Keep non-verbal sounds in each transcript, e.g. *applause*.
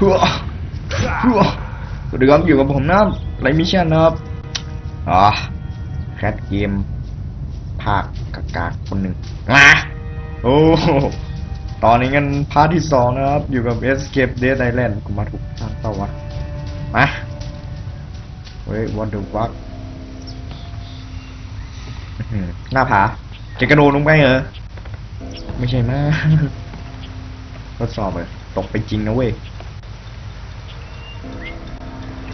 ฮัวฮัวสวัสดีครับอยู่กับผมนะครับไรมิชชั่นนะครับอ่าแคทเกมภาคกากาคนหนึ่งมาโอ้ตอนนี้กันพาร์ทที่สองนะครับ อยู่กับ Escape Dead Island กูมาถูกทางเปล่าวะมาเฮ้ย what the fuck อื้อหือหน้าผาจะกระโดดลงไปเหรอ ไม่ใช่มาทดสอบเลยตกไปจริงนะเว้ย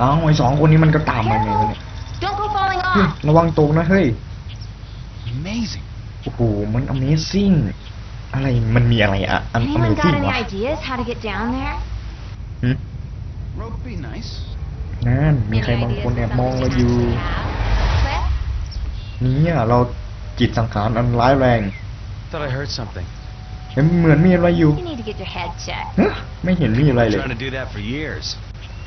เอ้าไอ้สองคนนี้มันก็ตามมาไงวะเนี่ย Don't go falling เฮ้ย off. ระวังตกนะเฮ้ย Amazing. โอ้โห มัน Amazing อะไร มันมีอะไรอะอัน Anyone got Amazing any วะ ideas how to get down there? หึ Rope be nice. นั่น มี Any ใครบาง ideas คน of แอบมอง something เรา we อยู่ actually have? Cliff? เนี่ยเราจิตสังขารอันร้ายแรง Thought I heard something. เห็นเหมือนมีอะไรอยู่ You need to get your head checked. ฮะไม่เห็นมีอะไรเลย Trying to do that for years.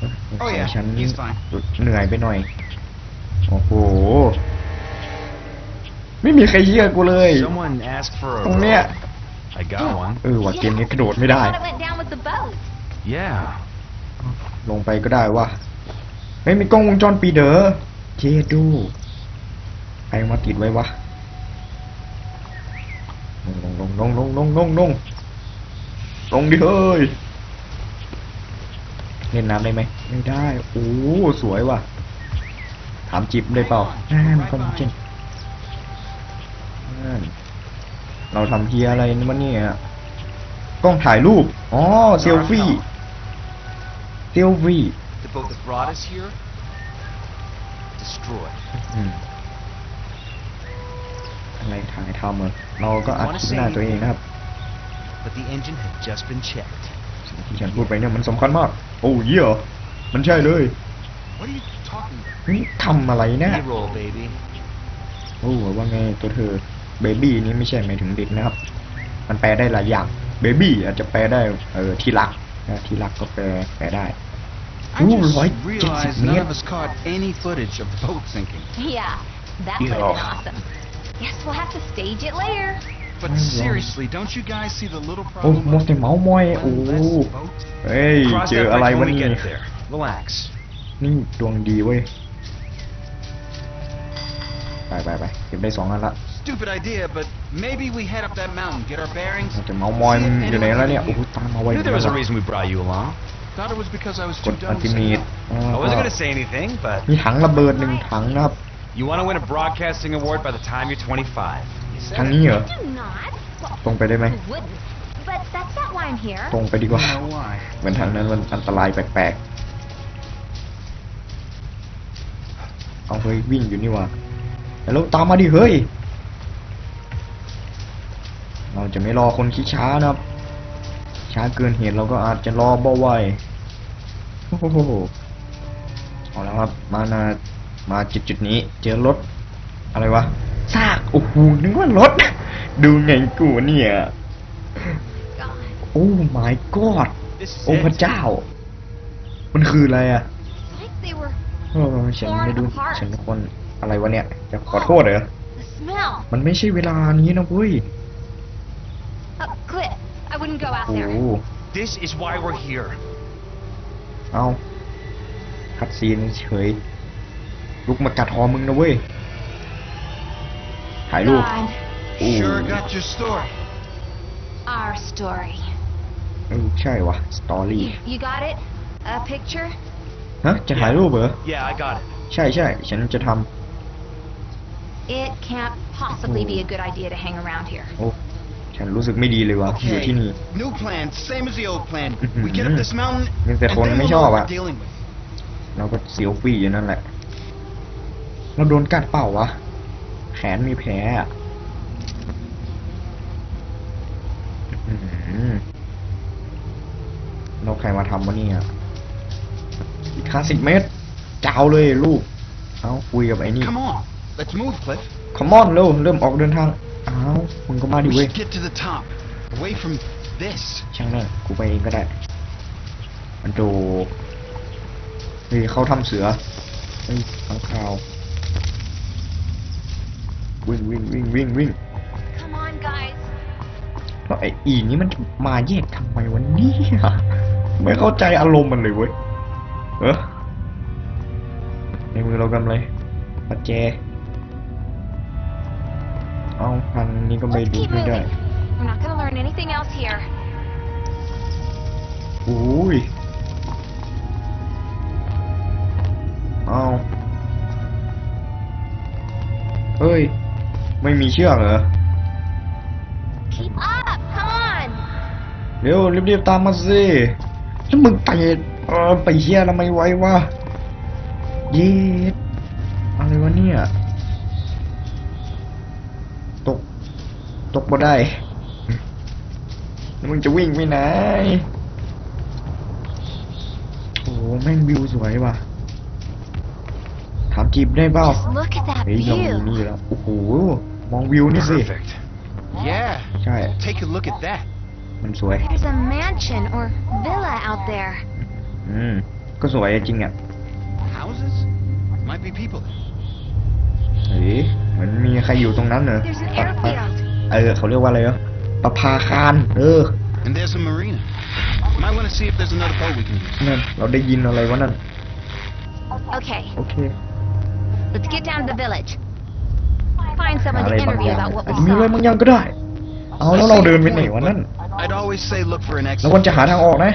ข Oh อง yeah, ฉัน he's fine. เหนื่อยไปหน่อย โอ้โห ไม่มีใครเชื่อกูเลย Someone asked for a ตรงเนี้ย rope. I got one. เออว่ะเกมนี้กระโดดไม่ได้ I thought it went down with the boat. Yeah. ลงไปก็ได้ว่ะไม่มีกล้องวงจรปิดเด้อเจดูใครเอามาติดไว้วะลงลงลงลงลงลงลงลงดิเฮ้ย เล่นน้ำได้ไหมไม่ได้โอ้สวยว่ะ ถามจิบได้เปล่านั่นคนจริงนั่นเราทำเฮียอะไรนี่มันเนี่ยกล้องถ่ายรูป อ๋อ เซลฟี่ เซลฟี่ The boat that brought us here destroyed. อืมอะไรถ่ายทำเหรอเราก็อัดคลิปหน้าตัวเองนะครับ But the engine had just been checked. สิ่งที่ฉันพูดไปเนี่ยมันสำคัญมาก โอ้เยี่ยมันใช่เลย What are you talking about? เฮ้ยทำอะไรนะ B-roll, baby. โอ้ว่าไงตัวเธอเบบี้นี้ไม่ใช่หมายถึงเด็กนะครับ มันแปลได้หลายอย่างเบบี้อาจจะแปลได้เออที่รักนะที่รักก็แปลแปลได้ I Ooh, just like realized 70 none meters. of us caught any footage of the boat sinking. Yeah, that would have been Yeah. awesome. Guess we'll have to stage it later. But Oh, yeah. seriously, don't you guys see the little โอ้ problem โม of แต่เมาส์มอยโอ้ one less boat? เฮ้ย Cross เจอ that อะไร bridge วะ when we นี่ get there. Relax. นี่ดวงดีเว้ย ไปไปไปเก็บได้สองอันละ Stupid idea, but maybe we head up that mountain, get our bearings. แต่เมาส์มอยมันอยู่ไหนแล้วเนี่ย โอ้โหตามมาไว Knew there was a จังวะ reason we brought you along. Thought it was because I was ก too ด dumb อัน to ติ say มีด no. I wasn't gonna say anything, but มีถังระเบิดหนึ่งถังนะครับ you want to win a broadcasting award by the time you're 25. You said ทาง it. นี้เหรอ Do not. Well, ตรงไปได้ไหม who wouldn't? But that's not why I'm here. ตรงไปดีกว่า You know why? เหมือนทางนั้นมันอันตรายแปลกๆ เอาเฮ้ยวิ่งอยู่นี่ว่ะแล้วตามมาดิเฮ้ย เราจะไม่รอคนขี้ช้านะครับ ช้าเกินเหตุเราก็อาจจะรอบ่ไหวโอ้โหเอาแล้วครับ มานามาจุดจุดๆนี้ เจอรถ อะไรวะซาก โอ้โหนึกว่ารถ ดูไงกูเนี่ย God. โอ้ my god This is โอ้พระ it. เจ้า มันคืออะไรอะ It's like they were เออฉันไม่ดู Torn apart ฉันเป็นคนอะไรวะเนี่ย จะขอโทษเหรอ the smell. มันไม่ใช่เวลานี้นะเว้ย Uh, Cliff, I wouldn't go out โอ้ there. This is why we're here. เอาคัดซีนเฉยลุกมากัดคอมึงนะเว้ย ถ่ายรูป God, โอ้ Sure got your story. our story. เออใช่วะสตอรี่ You, you got it? A picture? ฮะ จะถ่ายรูปเหรอ Yeah, I got it. ใช่ใช่ฉันจะท It can't possibly be a good idea to hang around here. ำโอ้ฉันรู้สึกไม่ดีเลยว่ะอยู่ที่นี่ New plan, same as the old plan. Mhm. We get up this mountain, and ยังแต่ then คน we'll ไม่ know ชอบ what อะ we're dealing with. เราก็เสียวฟี่อยู่นั่นแหละ เราโดนกัดเปล่าวะ แขนมีแผลอะอื้อหือเราใครมาทำวะเนี่ยอีกห้าสิบเมตรจ้าวเลยลูก เอาคุยกับไอ้นี่ Come on, let's move, Cliff. คอมมอนเร็วเริ่มออกเดินทาง อ้าวมึงก็มาดิ We เว้ย should get to the top, away from this. ช่างแม่งกูไปเองก็ได้มันโดเฮ้ยเขาทำเสือเฮ้ยข้างข่าว วิ่งวิ่งวิ่งวิ่งวิ่ง Come on, guys. แล้วไอ้อีนี่มันมาแยกทำไมวันนี้กูไม่เข้าใจอารมณ์มันเลยเว้ยเออในมือเรากำอะไรปัจเจเอาทางนี้ก็ไม่ Let's ดู keep ไม่ได้ moving. We're not gonna learn anything else here. อุ้ยเอาเฮ้ย ไม่มีเชือกเหรอ Keep up! Come on! เร็วรีบๆตามมาสิแล้วมึงไปเออไปเฮียทำไมไว้วะเย็ดอะไรวะเนี่ย ตก ตกบ่ได้แล้วมึงจะวิ่งไปไหน โอ้โหแม่งวิวสวยว่ะ ถามจีบได้เปล่า Just look at that เฮ้ยเรามี view. นี่แล้ว โอ้โห มองวิวนี่สิ Perfect. Yeah. ใช่ Take a look at that. มันสวย There's a mansion or villa out there. อืม ก็สวยจริงอ่ะ Houses? Might be people. เฮ้ยเหมือนมีใครอยู่ตรงนั้นเหรอ There's an ปะปะ airfield. *laughs* เออ เขาเรียกว่าอะไรเหรอประภาคาร เออ And there's a marina. Might want to see if there's another boat we can use. นั่น เราได้ยินอะไรวะนั่น Okay, โอเค let's get down to the village. Find หา someone อะไร to บางอ interview ย่าง about what อาจ we จะมีอะไรบางอย่างก็ได้ เอาแล้วเราเดินไปไหนวะนั่น I'd always say look for an เราควร exit. จะหาทางออกนะ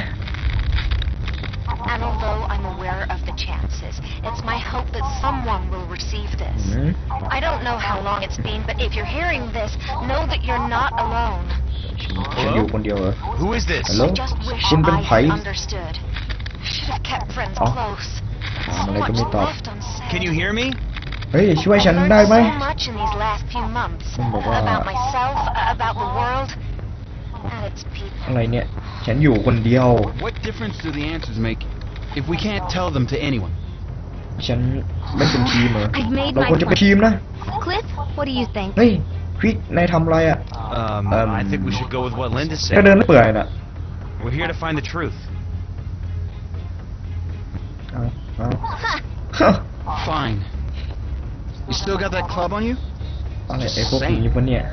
And although I'm aware of the chances, it's my hope that someone will receive อื this. ม I don't know how long it's been, but if you're hearing this, know that you're not alone. ฉันอยู่คนเดียวเหรอ Who is this? Hello? I just wish Xin bên I phải. had understood. Should have kept friends Ủa? close. À, So mà lại có much biết tao. left unsaid. Can you hear me? เฮ้ยช่วย I've ฉัน learned ได้ไหม so much in these last few months. Xin bảo qua- About myself, about the world, and its people. อะไรเนี่ย ฉันอยู่คนเดียว What difference do the answers make if we can't tell them to anyone? ฉันไม่เป็นทีมเหรอ I've made เรา my ควรจะเป็น plan. ทีมนะ Cliff, what do you think? เฮ้ยควิกนายทำอะไรอะ Um, Um, I think we should go with what Linda แค่เดิน said. เปื่อยน่ะ We're here to find the truth. เอาเอา Huh. ฮะ Fine. You still got that club on you? อะไรไอ้พวกนี้ปะเนี่ย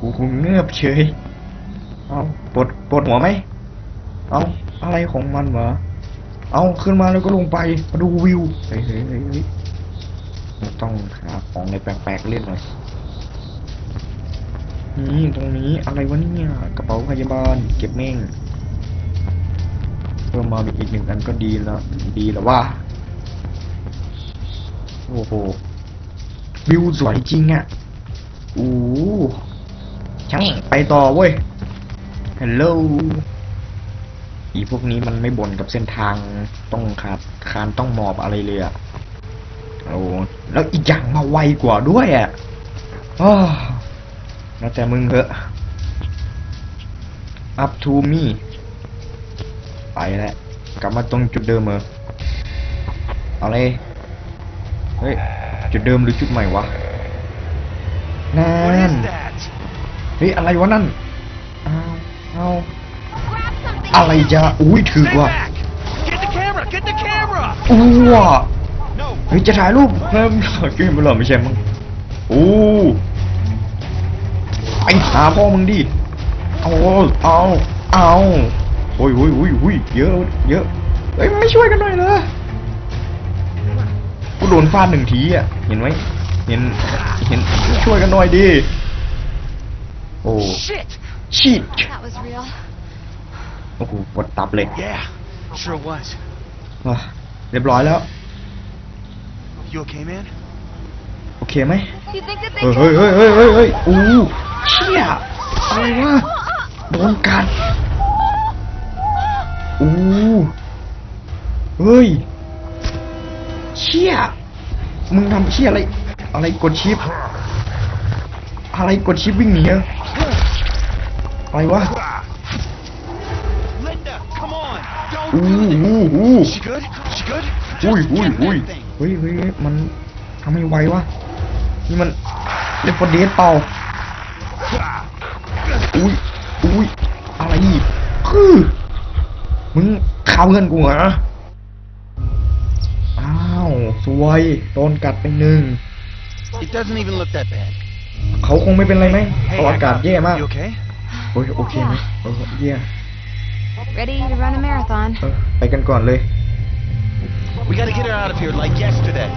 กูกูเงือบเฉยเอาปวดปวดหัวไหมเอาอะไรของมันวะเอาขึ้นมาแล้วก็ลงไปมาดูวิวเฮ้ยเฮ้ยเฮ้ยเฮ้ยเราต้องหาของอะไรแปลกๆเล่นหน่อยนี่ตรงนี้อะไรวะเนี่ยกระเป๋าพยาบาลเก็บเม่งเพิ่มมาอีกหนึ่งอันก็ดีแล้วดีแล้วว่าโอ้โห วิวสวยจริงอะ่ะอู้ช่างไปต่อเว้ยฮัลโหลอีพวกนี้มันไม่บ่นกับเส้นทางต้องขาดคานต้องหมอบอะไรเลยอะ่ะโอ้แล้วอีกอย่างมาไวกว่าด้วยอะ่ะอ้อแล้วแต่มึงเถอะ up to me ไปแล้วกลับมาตรงจุดเดิมเหรอเอาเลยเฮ้ย จุดเดิมหรือจุดใหม่วะนั่ What น is that? เฮ้ยอะไรวะนั่นเอาเอา Grab something. อะไรจะอุ้ยถือ Stay ว่ะ back! Get the camera! Get the camera! อู้ว่ะ No. เฮ้ยจะถ่ายรูปเพิ่มเกมไปเหรอไม่ใช่มั้งอู้ไอหาพ่อมึงดิเอาเอาเอาโอ้ยโอ้ยโอ้ยโอ้ยเยอะเยอะเฮ้ยไม่ช่วยกันหน่อยเหรอกู โดนฟาดหนึ่งทีอะ เห็นไหมเห็น เห็น ช่วยกันหน่อยดิ โอ้ชิดโอ้โหปวดตับเลย เรียบร้อยแล้ว โอเคไหมเฮ้ยเฮ้ยเฮ้ยเฮ้ยเฮ้ยเฮ้ยอู้เชี่ยอะไรวะโดนกัดอู้เฮ้ย เชี่ย มึงทำเชี่ยอะไร อะไรกดชิป อะไรกดชิปวิ่งหนีอะอะไรวะ Linda, come on! อู้ Don't do อู้ this! อู้ She good? She good? อุ้ย Just อุ้ย get อุ้ย that thing. เฮ้ยเฮ้ยเฮ้ยมันทำให้ไววะนี่มันเลฟเดสเปล่าอุ้ยอุ้ยอะไรอีกคือมึงข่าวเงินกูเหรออ้าว สวยโดนกัดไปหนึ่ง It doesn't even look that bad. เขาคงไม่เป็นไรไหม Hey, เขาอากาศ Akka, แย่มาก You okay? โอ้ยโอเคไหมเออแย่ Ready to run a marathon. เออไปกันก่อนเลย We gotta get her out of here like yesterday.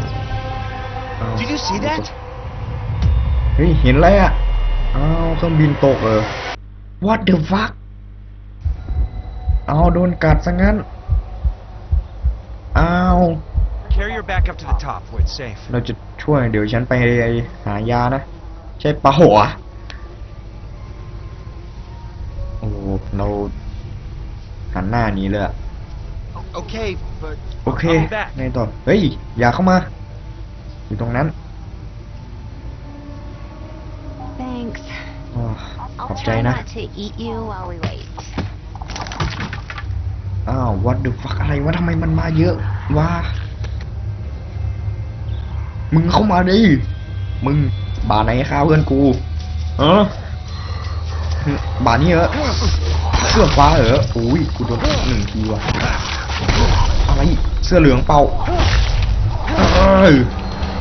อ้าว Did you see that? เฮ้ยเห็นอะไรอะอ้าวเครื่องบินตกเออ What the fuck เอาโดนกัดซะงั้นอ้าว Carry her back up to the top where it's safe. เราจะช่วยเดี๋ยวฉันไปหายานะ ใช่ปะหัวะโอ้เราหันหน้าหนี้เลยอะ Okay, but โอเค I'll be back. ไงต่อ เฮ้ย อย่าเข้ามา อยู่ตรงนั้น Thanks. อ้าวข I'll อบใจ try นะ not to eat you while we wait. อ้าว what the fuck อะไรวะทำไมมันมาเยอะวะ มึงเข้ามาดิ มึงบาไหนข้าวเพื่อนกู เออบานี้เหรอเสื้อฟ้าเหรออุ้ยกูโดนหนึ่งทีว่ะอะไรเสื้อเหลืองเป่าเออ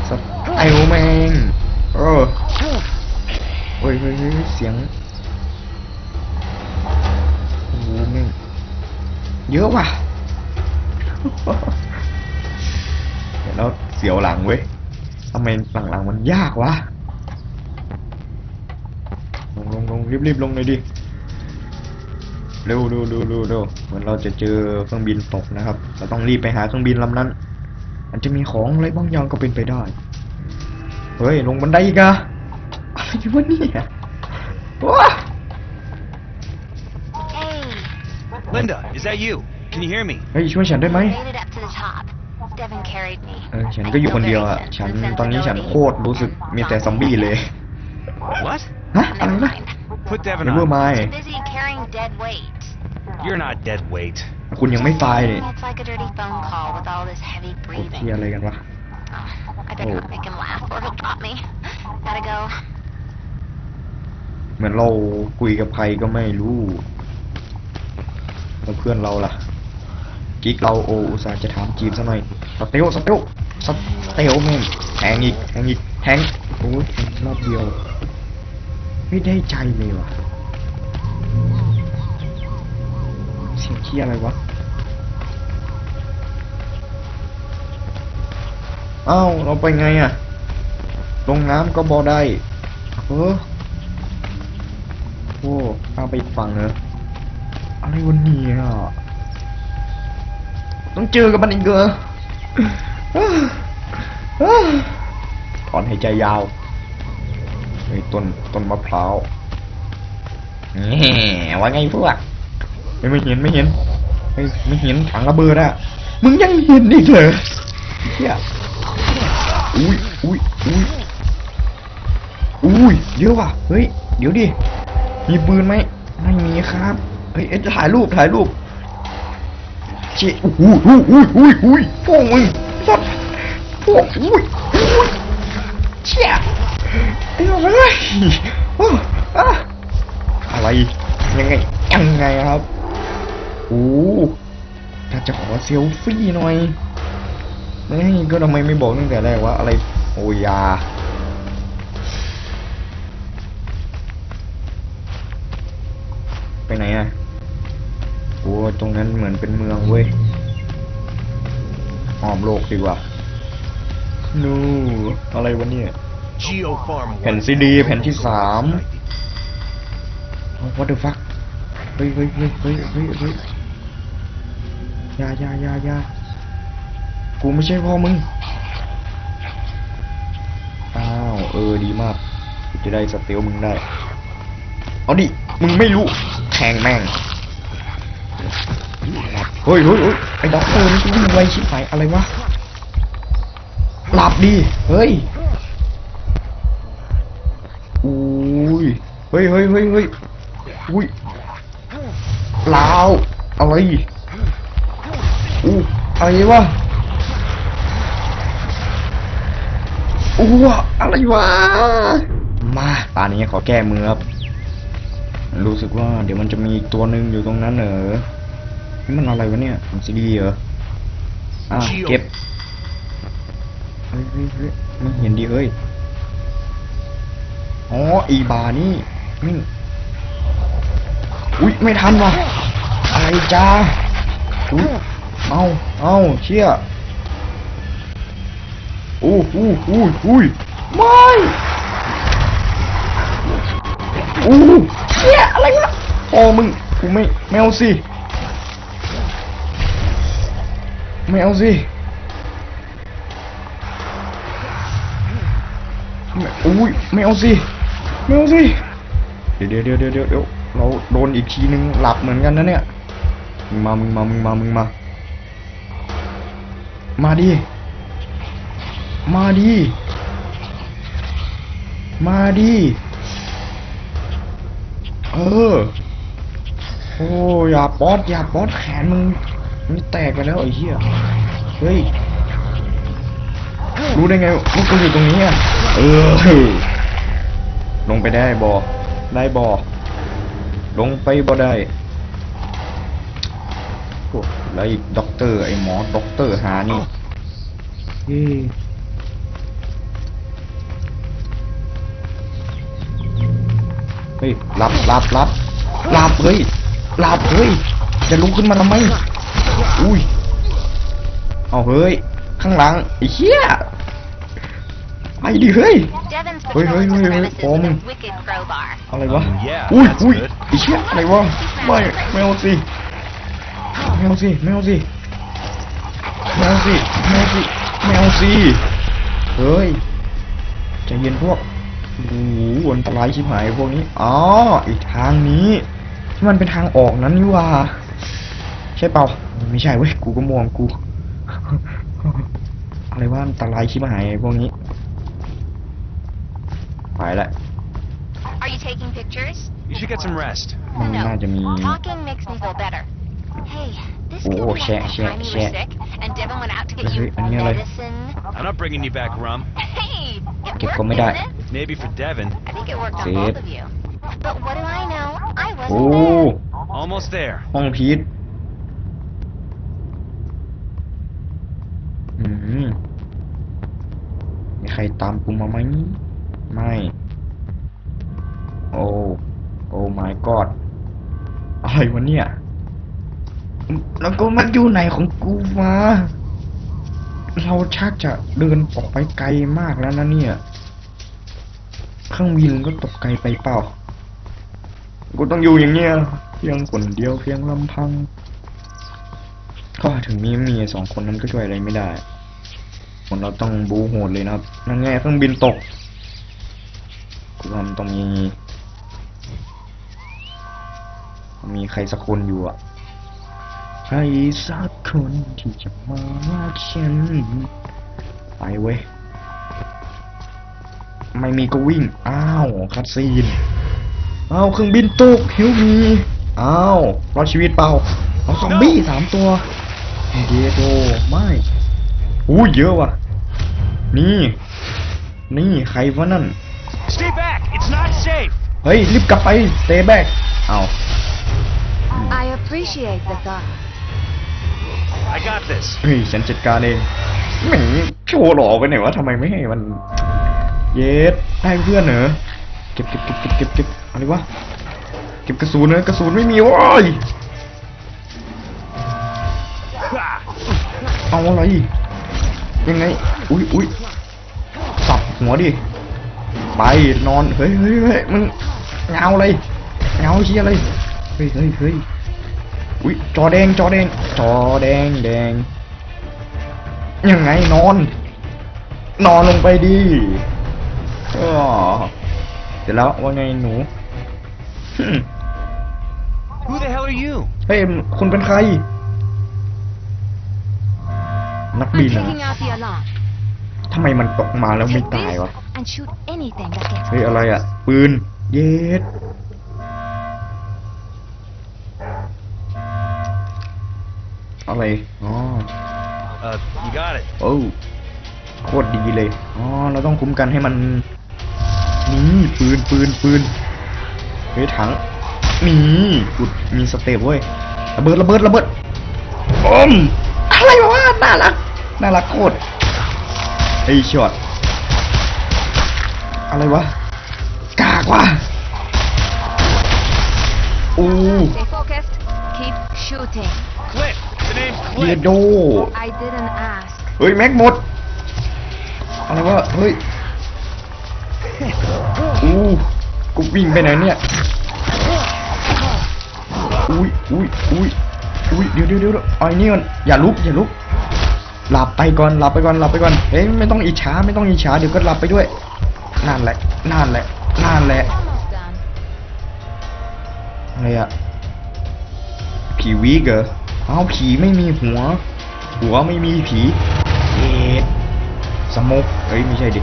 สไตล์แมงเออเฮ้ยเฮ้ยเฮ้ยเสียงโอ้โหแม่งเยอะว่ะเดี๋ยวเราเสียวหลังเว้ย ทำไมหลังๆมันยากวะ ลงลงลงรีบรีบลงเลยดิ เร็วเร็วเร็วเร็วเร็วเหมือนเราจะเจอเครื่องบินตกนะครับ เราต้องรีบไปหาเครื่องบินลำนั้นมันจะมีของอะไรบางอย่างก็เป็นไปได้ เฮ้ย ลงบันไดอีกอะอะไรวะเนี่ย ว้า Hey, Linda, is that you? Can you hear me? เฮ้ยช่วยฉันได้ไหม made it up to the top. Devin carried me. เออฉันก็อยู่คนเดียวอะ ฉันตอนนี้ฉันโคตรรู้สึกมีแต่ซอมบี้เลย What? ฮะอะไร Never นะ mind. Put Devin เดี๋ยวเมื่อ on. ไม้ Too busy carrying dead weight. You're not dead weight. คุณยังไม่ตายเนี่ย It's like a dirty phone call with all this heavy โอ้ breathing. เทียอะไรกันวะ Oh, I better not make him laugh or he'll drop me. Gotta go. เหมือนเราคุยกับใครก็ไม่รู้แล้วเพื่อนเราล่ะ กิ๊กเราโออุตส่าห์จะถามจีบซะหน่อยส เตลสเตลสเตลแม่งแทงอีกแทงอีกแทงโอ้ยรอบเดียว ไม่ได้ใจเลยว่ะเสียงขี้ยอะไรวะอ้าวเราไปไงอะลงน้ำก็บอได้เออโอ้เอาไปอีกฝั่งเนอะอะไรวันนี้อะต้องเจอกับมันอีกเหรอ ถอนหายใจยาวเฮ้ต้นต้นมะพร้าวแหมว่าไงพวกไม่เห็นไม่เห็นเฮ้ยไม่เห็นถังระเบิดอะมึงยังเห็นอีกเหรอเฮียอุ้ยอุ้ยอุ้ยอุ้ยเดี๋ยวว่ะเฮ้ยเดี๋ยวดิมีปืนไหมไม่มีครับเฮ้ยเอ๊ะจะถ่ายรูปถ่ายรูป เชี่ยอุ้ยอุ้ยอุ้ยอุ้ยอุ้ยพวกมึงสัตว์พวกอุ้ยอุ้ยเชี่ยไอ้เฮ้ยโอ้อะอะไรยังไงยังไงครับโอ้ถ้าจะขอเซลฟี่หน่อยเฮ้ยก็ทำไมไม่บอกตั้งแต่แรกว่าอะไรโอ้ยา ตรงนั้นเหมือนเป็นเมืองเว้ยอ้อมโลกดีกว่า นูอะไรวะเนี่ย Geofarm แผ่นซีดีแผ่นที่สาม what the fuck เฮ้ยเฮ้ยเฮ้ยเฮ้ยเฮ้ยเฮ้ยอยาอยาอยาอยากูไม่ใช่พ่อมึง อ้าว เออ ดีมากกูจะได้สเตลมึงได้ เอาดิ มึงไม่รู้ แทงแม่ง เฮ้ยเฮ้ยไอ้ด็อกเตอร์นี่วิ่งไวชิบหายอะไรวะ หลับดิ เฮ้ยอุ้ย เฮ้ยเฮ้ยเฮ้ยเฮ้ยอุ้ยลาวอะไรอู้อะไรวะอู้อะไรวะ มาตอนนี้ขอแก้มือครับ รู้สึกว่าเดี๋ยวมันจะมีตัวหนึ่งอยู่ตรงนั้นเหรอ นี่มันอะไรวะเนี่ยมันซีดีเหรอ อะเก็บเฮ้ยเฮ้ยเฮ้ยไม่เห็นดีเฮ้ย อ๋อ อีบานี่นี่อุ้ยไม่ทันว่ะอะไรอะไรจ้าอุ้ยเอาเอาเชี่ยอู้อู้อู้อุ้ยไม่อู้เชี่ยอะไรวะโอ้มึงกูไม่ไม่เอาสิ ไม่เอาสิไม่อุ้ยไม่เอาสิไม่เอาสิเดี๋ยวเดี๋ยวเดี๋ยวเดี๋ยวเดี๋ยวเราโดนอีกทีนึงหลับเหมือนกันนะเนี่ยมึงมามึงมามึงมามึงมามาดิมาดิมาดิเออโอ้อย่าป๊อดอย่าป๊อดแขนมึง มันแตกไปแล้วไอ้เหี้ย เฮ้ย รู้ได้ไงว่ากูอยู่ตรงนี้อะ เออ ลงไปได้บอได้บอลงไปบ่ได้โอ้แล้วอีกด็อกเตอร์ไอ้หมอด็อกเตอร์หานี่เฮ้ยเฮ้ยหลับหลับหลับหลับเฮ้ยหลับเฮ้ยจะลุกขึ้นมาทำไม อุ้ยเอาเฮ้ย ข้างหลังไอ้เหี้ยไปดิเฮ้ย Devon's Wait, patrolling wait, the wait, wait, premises with Bowman. a wicked crowbar. อะไรวะ Um, yeah, อุ้ย that's อุ้ย good. ไอ้เชี่ยอะไรวะไม่ไม่เอาสิไม่เอาสิไม่เอาสิไม่เอาสิไม่เอาสิไม่เอาสิเฮ้ยใจเย็นพวกโอ้โหอันตรายชิบหายพวกนี้อ๋ออีกทางนี้ที่มันเป็นทางออกนั้นนี่หว่า ใช่เปล่า ไม่ใช่เว้ยกูก็มองกูอะไรว่าอันตรายชิบหายพวกนี้ไปละ Are you taking pictures? You should get some rest. มันน่าจะมี Talking makes me feel better. Hey, this Oh, could be shit, like the shit, time you shit. were sick and Devon went out to get Wait, you wait, I need, like- medicine. I'm not bringing you back rum. Hey, it Get worked, from me that. didn't it? Maybe for Devin. I think it worked on See both it? of you. But what do I know? I โอ้ wasn't there. Almost there. ห้องพีทอืมมี ใครตามกูมาไหมไม่ โอ้โอ้ my god อะไรวะเนี่ย แล้วก็มันอยู่ไหนของกูมา เราชักจะเดินออกไปไกลมากแล้วนะเนี่ย เครื่องบินก็ตกไกลไปเปล่า กูต้องอยู่อย่างเงี้ยเพียงคนเดียวเพียงลำพัง ก็ถึงมีเมียสองคนนั้นก็ช่วยอะไรไม่ได้ คนเราต้องบูโหดเลยนะครับนั่นไงเครื่องบินตกกูว่ามต้องมี มีใครสักคนอยู่อะใครสักคนที่จะมารักฉันไปเว้ยไม่มีก็วิ่ง อ้าวคัดซีนอ้าวเครื่องบินตกเฮลมีอ้าวรอดชีวิตเปล่าเอาซอมบี้สามตัวเดโดไม่อู้เยอะว่ะ นี่ นี่ใครวะนั่น Stay back! It's not safe! เฮ้ย รีบกลับไป stay back เอา I appreciate the thought. I got this. เฮ้ยฉันจัดการเองแหมโชว์หล่อไปไหนวะทำไมไม่ให้มัน เย็ดได้เพื่อนเหรอ เก็บเก็บเก็บเก็บเก็บเก็บอะไรวะ เก็บกระสุนเนอะกระสุนไม่มีโว้ยเอาอะไรยังไง อุ้ยอุ้ยสับหัวดิ ไปนอน เฮ้ยเฮ้ยเฮ้ยมึงเงาอะไรเงาเชียอะไรเฮ้ยเฮ้ยเฮ้ยอุ้ยจอแดงจอแดงจอแดงแดงยังไงนอน นอนลงไปดิอ้อเสร็จแล้วว่าไงหนูหึ Who the hell are you? เฮ้ยคุณเป็นใคร นัก I'm บินเห ทำไมมันตกมาแล้วไม่ Take ตายวะ this and shoot anything that gets เฮ้ยอะไรอะ ปืน เย็ดอะไร อ๋อ Uh, you got it. โอ้โคตรดีเลย อ๋อ เราต้องคุ้มกันให้มัน นี่ปืนปืนปืนเฮ้ยถัง นี่กุดมีสเตปเว้ย ระเบิดระเบิดระเบิดอมอะไรวะ น่ารัก น่ารักโคตร ไอ้ช็อตอะไรวะ กากว่ะอู้ Stay focused. Keep shooting? Cliff. The name's เย Cliff. โด I didn't ask. เฮ้ย แม็กหมด อะไรวะ เฮ้ย อู้กูวิ่งไปไหนเนี่ย อุ้ยอุ้ยอุ้ยอุ้ยเดี๋ยวเดี๋ยวเดี๋ยวเอาไอ้นี่ก่อนอย่าลุกอย่าลุก หลับไปก่อนหลับไปก่อนหลับไปก่อนเฮ้ยไม่ต้องอิจฉาไม่ต้องอิจฉาเดี๋ยวก็หลับไปด้วยนั่นแหละนั่นแหละนั่นแหละอะไรอะผีวิกเหรอเอาผีไม่มีหัว หัวไม่มีผีเอ็ดสมกเอ้ยไม่ใช่ดิ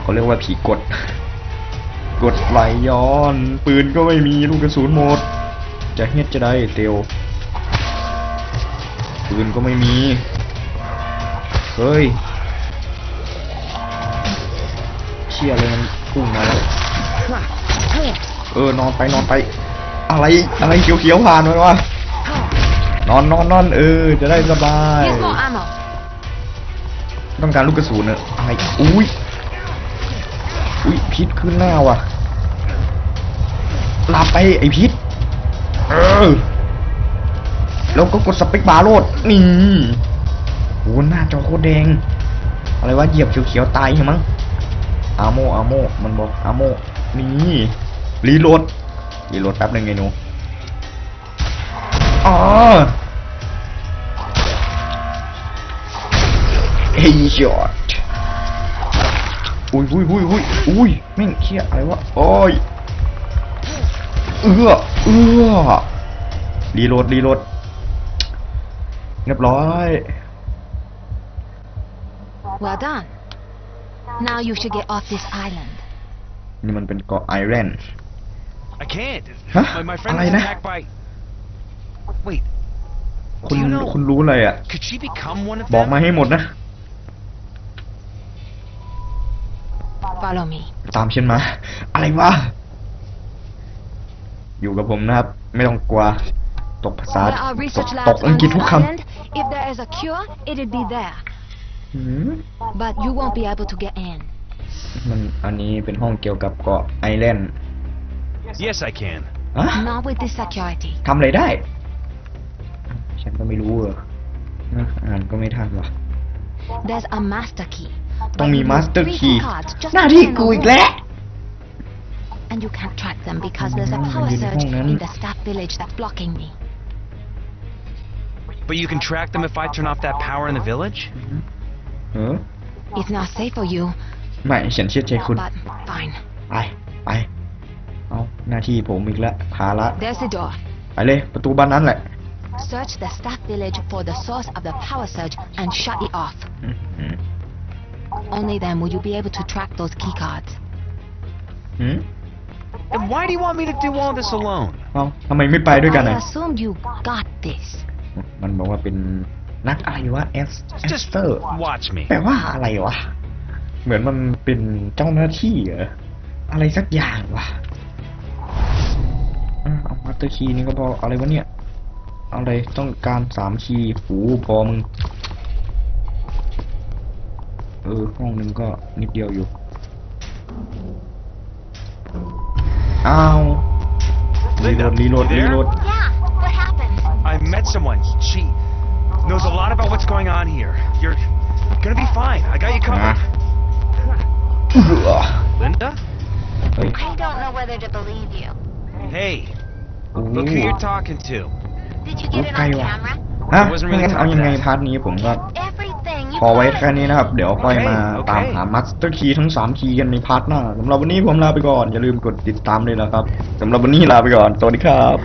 เขาเรียกว่าผีกด กดไหลย้อน ปืนก็ไม่มีลูกกระสุนหมด จะเฮ็ดจะได้เตียวปืนก็ไม่มี เฮ้ย เชี่ยเลยมันพุ่งมาแล้ว เออนอนไปนอนไป อะไรอะไรเขียวๆผ่านไปวะนอนนอนนอนเออ จะได้สบาย Here's more ammo. ต้องการลูกกระสุนเนอะอะไรอุ้ยอุ้ยพิษขึ้นหน้าว่ะหลับไปไอพิษเออแล้วก็กดสเปคบาร์โลดนี่ โหหน้าจอโคตรแดง อะไรวะเหยียบเขียวๆตายใช่มั้งอาโมอาโมมันบอกอาโมนี่รีโหลดรีโหลดแป๊บหนึงไงหนูอ๋อเฮ้ยอตอุ้ยอุ้ยอุ้ยอุ้ยอุ้ยแม่งเชี่ยอะไรวะโอ้ยเอื้อเอื้อรีโหลดรีโหลดเรียบร้อย Well done. Now you should get off this island. นี่มันเป็นเกาะไอแลนด์ I can't. Huh? My, my friend อะไร was นะ attacked by. Wait, คุณ Do you know- คุณรู้อะไรอะ could she become one of บอก them? มาให้หมดนะ Follow me. ตามฉันมา อะไรวะ อยู่กับผมนะครับ ไม่ต้องกลัว ตกภาษา There are ตก research ตก labs อัง on กฤษ this ทุกค island. If there is a cure, it'd be there. ำหืม But you won't be able to get in. มันอันนี้เป็นห้องเกี่ยวกับเกาะไอแลนด์ Yes, I can. อะ Not with this security. ทำอะไรได้ ฉันก็ไม่รู้เออนะอ่านก็ไม่ทันว่ะ There's a master key. ต้อง But มี you need มาสเตอร์ three คีย์ cards just หน้า to ที่ open กู a อีก wall. แล้ว And you can't track them because there's a Mm, power yun surge yung in nan- the staff village that's blocking me. But you can track them if I turn off that power in the village? เออ It's not safe for you, ไม่ฉันเชื่อใจคุณ but fine. ไปไปเอาหน้าที่ผมอีกแล้วภาระ There's the door. ไปเลยประตูบ้านนั้นแหละ Search the staff village for the source of the power surge and shut it off. อืมอืม Only then will you be able to track those key cards. อืม And why do you want me to do all this alone? เอาทำไมไม่ไปด้วยกัน I อะ assumed you got this. มันบอกว่าเป็น นักอะไรวะเอสเอส Just เตอร์ watch me. แปลว่าอะไรวะ เหมือนมันเป็นเจ้าหน้าที่เหรอ อะไรสักอย่างวะอะเอามาสเตอร์คีย์นี่ก็พออะไรวะเนี่ยเอาอะไรต้องการสามคีย์หูพอมึง เออ ห้องหนึ่งก็นิดเดียวอยู่ อ้าวรีโหล Linda, ดรีโหลด you รี there? โหลด Yeah, what happened? I met someone. She knows a lot about what's going on here. You're gonna be fine. I got you covered. เออ Linda? เฮ้ย I don't know whether to believe you. Hey, โอ้ look who you're talking to. Did you get it on Okay, well. camera? ฮะ I wasn't ไม่ really งั้นเอายังไง talking พาร์ทนี้ผมก็ Everything. You พอไว้ got แค่ it. นี้นะครับ เดี๋ยวค่อยมาโอเคตามหามาสเตอร์คีย์ทั้ง 3 คีย์กันในพาร์ทหน้าสำหรับวันนี้ผมลาไปก่อน อย่าลืมกดติดตามเลยนะครับสำหรับวันนี้ลาไปก่อน สวัสดีครับ